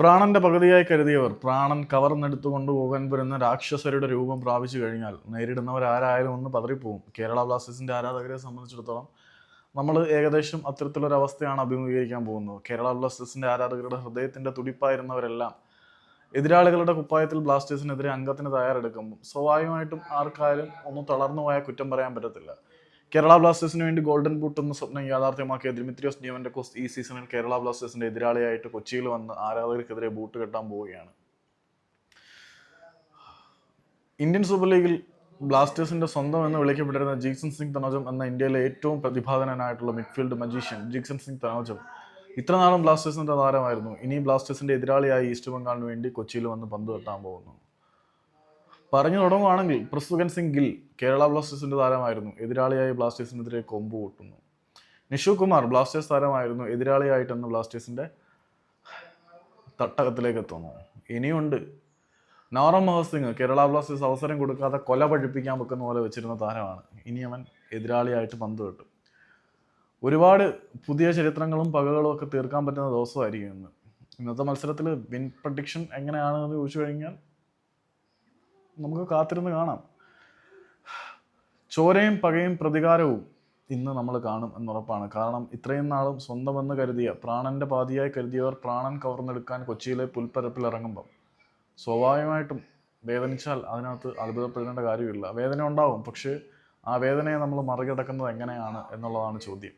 പ്രാണന്റെ പകുതിയായി കരുതിയവർ പ്രാണൻ കവർന്നെടുത്തു കൊണ്ടുപോകാൻ വരുന്ന രാക്ഷസരുടെ രൂപം പ്രാപിച്ചു കഴിഞ്ഞാൽ നേരിടുന്നവർ ആരായാലും ഒന്ന് പതറിപ്പോവും. കേരള ബ്ലാസ്റ്റേഴ്സിന്റെ ആരാധകരെ സംബന്ധിച്ചിടത്തോളം നമ്മൾ ഏകദേശം അത്തരത്തിലൊരു അവസ്ഥയാണ് അഭിമുഖീകരിക്കാൻ പോകുന്നത്. കേരള ബ്ലാസ്റ്റേഴ്സിന്റെ ആരാധകരുടെ ഹൃദയത്തിന്റെ തുടിപ്പായിരുന്നവരെല്ലാം എതിരാളികളുടെ കുപ്പായത്തിൽ ബ്ലാസ്റ്റേഴ്സിനെതിരെ അംഗത്തിന് തയ്യാറെടുക്കുമ്പോൾ സ്വാഭാവികമായിട്ടും ആർക്കായാലും ഒന്ന് തളർന്നു പോയാൽ കുറ്റം പറയാൻ പറ്റത്തില്ല. കേരള ബ്ലാസ്റ്റേഴ്സിന് വേണ്ടി ഗോൾഡൻ ബൂട്ട് എന്ന സ്വപ്നം യാഥാർത്ഥ്യമാക്കിയ ദിമിത്രിയോസ് ഡിയമന്റെ കോസ് ഈ സീസണിൽ കേരള ബ്ലാസ്റ്റേഴ്സിന്റെ എതിരാളിയായിട്ട് കൊച്ചിയിൽ വന്ന് ആരാധകർക്കെതിരെ ബൂട്ട് കെട്ടാൻ പോവുകയാണ്. ഇന്ത്യൻ സൂപ്പർ ലീഗിൽ ബ്ലാസ്റ്റേഴ്സിന്റെ സ്വന്തം എന്ന് വിളിക്കപ്പെട്ടിരുന്ന ജീക്സൺ സിംഗ് തനോജം എന്ന ഇന്ത്യയിലെ ഏറ്റവും പ്രതിഭാധനനായിട്ടുള്ള മിഡ്ഫീൽഡ് മജീഷ്യൻ ജീക്സൺ സിംഗ് തനോജം ഇത്രനാളും ബ്ലാസ്റ്റേഴ്സിന്റെ താരമായിരുന്നു ഇനി ബ്ലാസ്റ്റേഴ്സിന്റെ എതിരാളിയായി ഈസ്റ്റ് ബംഗാളിന് വേണ്ടി കൊച്ചിയിൽ വന്ന് പന്ത് കെട്ടാൻ പോകുന്നു. പറഞ്ഞു തുടങ്ങുവാണെങ്കിൽ പ്രസുഖൻ സിംഗ് ഗിൽ കേരള ബ്ലാസ്റ്റേഴ്സിന്റെ താരമായിരുന്നു. എതിരാളിയായി ബ്ലാസ്റ്റേഴ്സിനെതിരെ കൊമ്പ് കൂട്ടുന്നു നിഷു കുമാർ ബ്ലാസ്റ്റേഴ്സ് താരമായിരുന്നു. എതിരാളിയായിട്ടെന്ന് ബ്ലാസ്റ്റേഴ്സിന്റെ തട്ടകത്തിലേക്ക് എത്തുന്നു. ഇനിയുണ്ട് നോറം മഹത് സിംഗ് കേരള ബ്ലാസ്റ്റേഴ്സ് അവസരം കൊടുക്കാതെ കൊല പഴിപ്പിക്കാൻ വെക്കുന്ന പോലെ വെച്ചിരുന്ന താരമാണ്. ഇനി അവൻ എതിരാളിയായിട്ട് പന്ത് കിട്ടും ഒരുപാട് പുതിയ ചരിത്രങ്ങളും പകകളും ഒക്കെ തീർക്കാൻ പറ്റുന്ന ദിവസമായിരിക്കും ഇന്ന്. ഇന്നത്തെ മത്സരത്തിൽ വിൻ പ്രഡിക്ഷൻ എങ്ങനെയാണെന്ന് ചോദിച്ചു കഴിഞ്ഞാൽ നമുക്ക് കാത്തിരുന്ന് കാണാം. ചോരയും പകയും പ്രതികാരവും ഇന്ന് നമ്മൾ കാണും എന്നുറപ്പാണ്. കാരണം ഇത്രയും നാളും സ്വന്തമെന്ന് കരുതിയ പ്രാണന്റെ പാതിയായി കരുതിയവർ പ്രാണൻ കവർന്നെടുക്കാൻ കൊച്ചിയിലെ പുൽപ്പരപ്പിൽ ഇറങ്ങുമ്പം സ്വാഭാവികമായിട്ടും വേദനിച്ചാൽ അതിനകത്ത് അത്ഭുതപ്പെടേണ്ട കാര്യമില്ല. വേദന ഉണ്ടാവും പക്ഷേ ആ വേദനയെ നമ്മൾ മറികടക്കുന്നത് എങ്ങനെയാണ് എന്നുള്ളതാണ് ചോദ്യം.